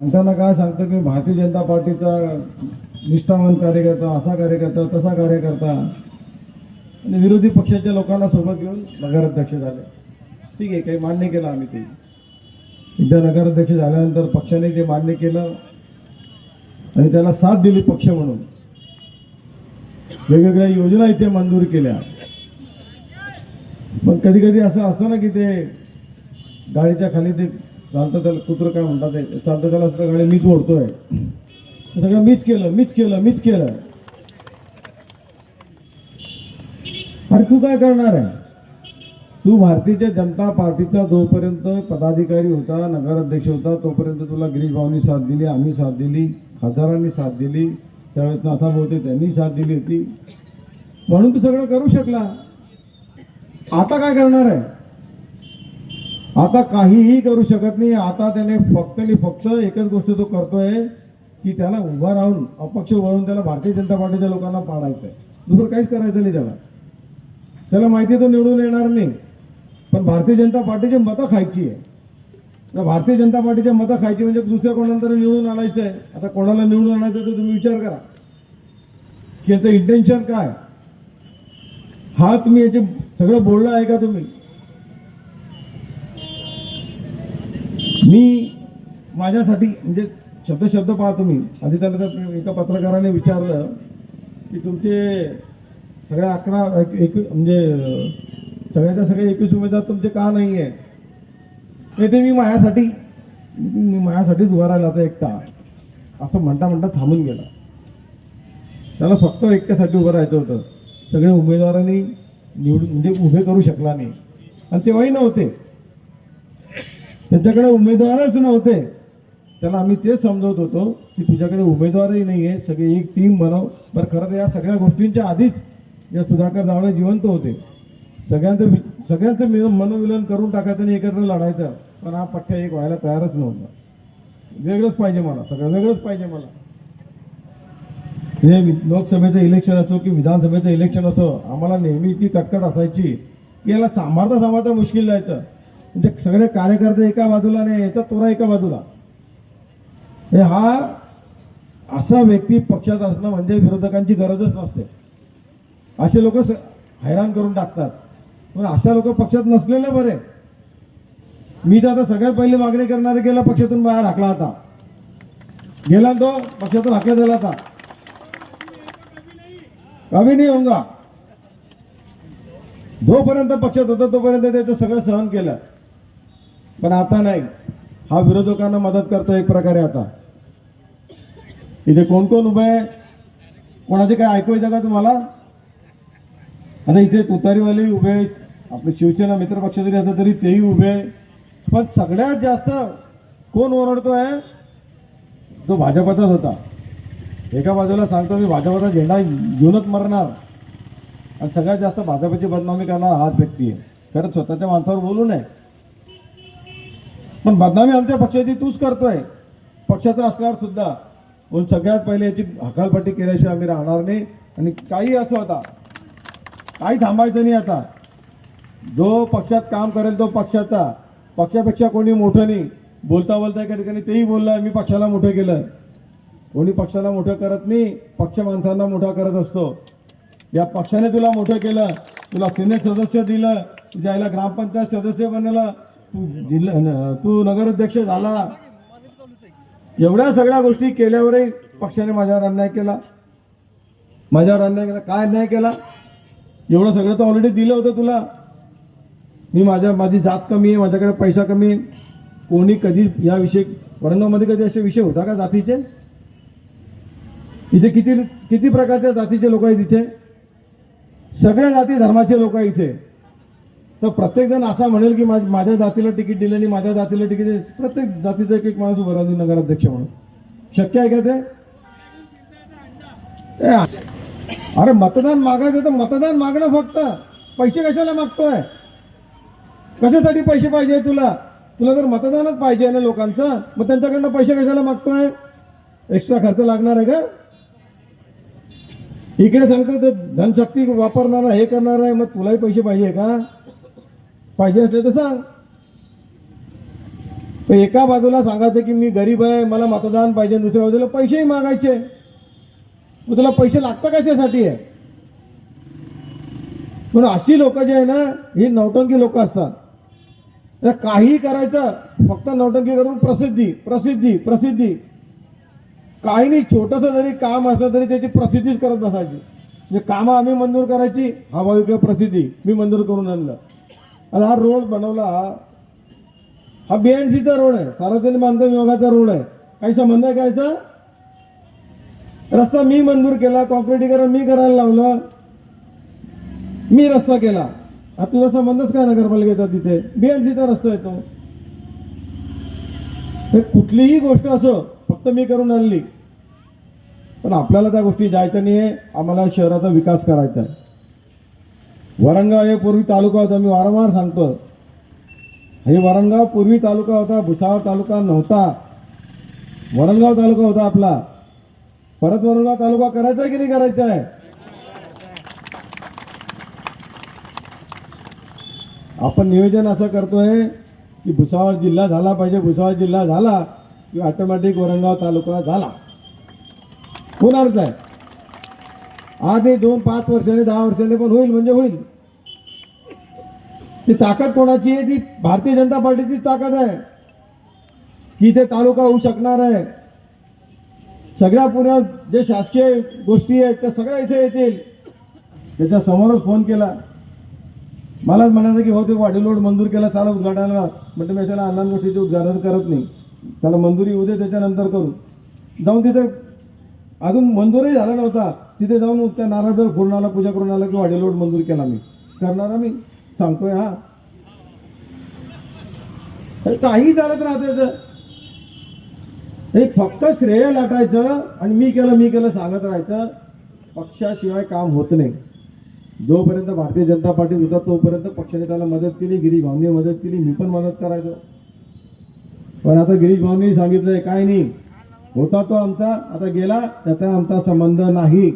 त्यांना काय सांगतो की भारतीय जनता पार्टीचा निष्ठावान कार्यकर्ता असा कार्यकर्ता तसा कार्यकर्ता आणि विरोधी पक्षाच्या लोकांना सोबत घेऊन नगराध्यक्ष झाले. ठीक आहे काही मान्य केलं आम्ही ते. एकदा नगराध्यक्ष झाल्यानंतर पक्षाने ते मान्य केलं आणि त्याला साथ दिली पक्ष म्हणून. वेगवेगळ्या योजना इथे मंजूर केल्या. पण कधी कधी असं असतं ना की ते गाडीच्या खाली ते चालतं त्याला कुत्र काय म्हणतात चालतं त्याला सगळं गाडी मीच ओढतोय. सगळं मीच केलं मीच केलं मीच केलं. अरे तू काय करणार आहे? तू भारतीय जनता पार्टीचा जोपर्यंत पदाधिकारी होता नगराध्यक्ष होता तोपर्यंत तुला गिरीश भाऊनी साथ दिली आम्ही साथ दिली खासदारांनी साथ दिली त्यावेळेस नाथा होते त्यांनी साथ दिली होती. म्हणून तू सगळं करू शकला. आता काय करणार आहे? आता काहीही करू शकत नाही. आता त्याने फक्त आणि फक्त एकच गोष्ट तो करतोय की त्याला उभा राहून अपक्ष वळून त्याला भारतीय जनता पार्टीच्या लोकांना पाडायचं आहे दुसरं काहीच करायचं नाही त्याला. त्याला माहिती तो निवडून येणार नाही. पण भारतीय जनता पार्टीची मतं खायची आहे. तर भारतीय जनता पार्टीच्या मतं खायची म्हणजे दुसऱ्या कोणाला तरी निवडून आणायचं आहे आता कोणाला निवडून आणायचं तर तुम्ही विचार करा. की याचं इंटेन्शन काय? हा तुम्ही याचे सगळं बोलणं आहे का तुम्ही? मी माझ्यासाठी म्हणजे शब्द शब्द पाहतो तुम्ही. आधी त्याला तर एका पत्रकाराने विचारलं की तुमचे सगळ्या अकरा एक म्हणजे सगळ्याच्या सगळे एकवीस उमेदवार तुमचे का नाही आहे नाही ते मी माझ्यासाठी मी माझ्यासाठीच उभा राहिला होता एकटा. असं म्हणता म्हणता थांबून गेला. त्याला फक्त एकट्यासाठी उभं राहायचं होतं. सगळे उमेदवारांनी निवडून म्हणजे उभे करू शकला नाही. आणि तेव्हाही नव्हते त्याच्याकडे उमेदवारच नव्हते. त्याला आम्ही तेच समजवत होतो की तुझ्याकडे उमेदवारही नाही आहे सगळे एक टीम बनव. बरं खरं तर या सगळ्या गोष्टींच्या आधीच या सुधाकर जावळे जिवंत होते. सगळ्यांचं सगळ्यांचं मिळ- करून टाकायचं आणि एकत्र लढायचं. पण हा पठ्ठ्या एक व्हायला तयारच नव्हता. वेगळंच पाहिजे मला सगळं वेगळंच पाहिजे मला. हे वि- लोकसभेचं इलेक्शन असो की विधानसभेचं इलेक्शन असो आम्हाला नेहमी ती कटकट असायची की याला सांभाळता सांभाळता मुश्किल जायचं. म्हणजे सगळे कार्यकर्ते एका बाजूला नाही याचा तोरा एका बाजूला. हा असा व्यक्ती पक्षात असणं म्हणजे विरोधकांची गरजच नसते. असे लोक हैराण करून टाकतात. पण अशा लोक पक्षात नसलेले बरे. मी तर आता सगळ्यात पहिले मागणी करणारे गेला पक्षातून बाहेर हाकला होता गेला तो पक्षातून हाकला दिला होता कमी नाही होऊंगा जोपर्यंत पक्षात होता तोपर्यंत त्याचं सगळं सहन केलं. पण आता नाही. हा विरोधकांना मदत करतो एक प्रकारे आता. इथे कोण कोण उभे आहे? कोणाचे काय ऐकू येतं का तुम्हाला? आता इथे तुतारीवाले उभे आपले शिवसेना मित्र पक्ष जरी असला तरी तेही उभे आहे. पण सगळ्यात जास्त कोण ओरडतोय? तो भाजपाचाच होता. एका बाजूला सांगतो मी भाजपाचा झेंडा घेऊनच मरणार. आणि सगळ्यात जास्त भाजपाची बदनामी करणार हाच व्यक्ती आहे. खरंच स्वतःच्या माणसावर बोलू नये. पण बदनामी आमच्या पक्षाची तूच करतोय. पक्षाचा असल्यावर सुद्धा म्हणून सगळ्यात पहिले याची हकालपट्टी केल्याशिवाय आम्ही राहणार नाही. आणि काही असो आता. काही थांबायचं नाही आता. जो पक्षात काम करेल तो पक्षाचा. पक्षापेक्षा कोणी मोठं नाही. बोलता बोलता एका ठिकाणी तेही बोललं मी पक्षाला मोठं केलं. कोणी पक्षाला मोठं करत नाही पक्ष माणसांना मोठा करत असतो. या पक्षाने तुला मोठं केलं तुला सिनेट सदस्य दिलं तुझ्या आईला ग्रामपंचायत सदस्य बनवलं तू जिल्हा न- तू नगराध्यक्ष झाला. एवढ्या सगळ्या गोष्टी केल्यावरही पक्षाने माझ्यावर अन्याय केला. माझ्यावर अन्याय केला. काय अन्याय केला? एवढं सगळं तर ऑलरेडी दिलं होतं तुला. मी माझ्या माझी जात कमी आहे माझ्याकडे पैसा कमी आहे. कोणी कधी या विषय वरंगामध्ये कधी असे विषय होता का जातीचे? इथे किती किती प्रकारच्या जातीचे लोक आहेत इथे? सगळ्या जाती धर्माचे लोक आहेत इथे. तर प्रत्येक जण असा म्हणेल की माझ्या जातीला तिकीट दिलं आणि माझ्या जातीला तिकीट दिलं. प्रत्येक जातीचा एक एक माणूस उभा राहतो नगराध्यक्ष म्हणून. शक्य आहे का ते? अरे मतदान मागायचं तर मतदान मागणं फक्त. पैसे कशाला मागतोय? कशासाठी पैसे पाहिजे तुला? तुला जर मतदानच पाहिजे ना लोकांचं. मग त्यांच्याकडनं पैसे कशाला मागतोय? एक्स्ट्रा खर्च लागणार आहे का? इकडे सांगतो ते धनशक्ती वापरणार आहे, हे करणार आहे मग तुलाही पैसे पाहिजे का? पाहिजे असले तर सांग. एका बाजूला सांगायचं की मी गरीब आहे मला मतदान पाहिजे दुसऱ्या बाजूला पैसेही मागायचे. मग तुला पैसे लागतं कशासाठी आहे म्हणून अशी लोक जी आहे ना ही नौटंकी लोक असतात. तर काही करायचं फक्त नौटंकी करून प्रसिद्धी प्रसिद्धी प्रसिद्धी. काही नाही छोटंसं जरी काम असलं तरी त्याची प्रसिद्धीच करत बसायची. म्हणजे कामं आम्ही मंजूर करायची हवा प्रसिद्धी मी मंजूर करून आणलं. आणि हा रोड बनवला हा बीएनसीचा रोड आहे. सार्वजनिक बांधकाम विभागाचा रोड आहे. काही संबंध आहे कायचा रस्ता मी मंजूर केला कॉन्क्रिटीकरण मी करायला लावलं. मी रस्ता केला. हा तुझा संबंधच काय नगरपालिकेचा तिथे? बीएनसीचा रस्ता येतो हे कुठलीही गोष्ट असो फक्त मी करून आणली. पण आपल्याला त्या गोष्टी जायचं नाही आहे आम्हाला शहराचा विकास करायचा आहे. वरणगाव हे पूर्वी तालुका होता मी वारंवार सांगतो. हे वरणगाव पूर्वी तालुका होता भुसावळ तालुका नव्हता. वरणगाव तालुका होता आपला. परत वरणगाव तालुका करायचा आहे की नाही करायचा आहे? आपण नियोजन असं करतोय की भुसावळ जिल्हा झाला पाहिजे. भुसावळ जिल्हा झाला की ऑटोमॅटिक वरणगाव तालुका झाला. होणारच आहे आज नाही दोन पाच वर्षाने दहा वर्षांनी पण होईल म्हणजे होईल. ती ताकद कोणाची आहे? ती भारतीय जनता पार्टीची ताकद आहे. की इथे तालुका होऊ शकणार आहे. सगळ्या पुण्यात जे शासकीय गोष्टी आहेत त्या सगळ्या इथे येतील. त्याच्या समोरच फोन केला. मलाच म्हणायचं की हो ते वाडीलोड मंजूर केला चालू उद्घाटनाला. म्हटलं मी त्याला अण्णा गोष्टीचे उद्घाटन करत नाही. त्याला मंजुरी येऊ दे त्याच्यानंतर करू. जाऊन तिथे अजून मंजूरही झाला नव्हता. तिथे जाऊन त्या नारळ फोडून आला पूजा करून आला की वाढीव मंजूर केला मी. करणार मी सांगतोय हा. काही चालत राहते हे फक्त श्रेय लाटायचं आणि मी केलं मी केलं सांगत राहायचं. पक्षाशिवाय काम होत नाही. जोपर्यंत भारतीय जनता पार्टी होता तोपर्यंत पक्षाने त्याला मदत केली गिरीश भाऊंनी मदत केली मी पण मदत करायचो. पण आता गिरीश भाऊंनी सांगितलंय काय नाही. होता तो आमचा. आता गेला त्याचा आमचा संबंध नाही.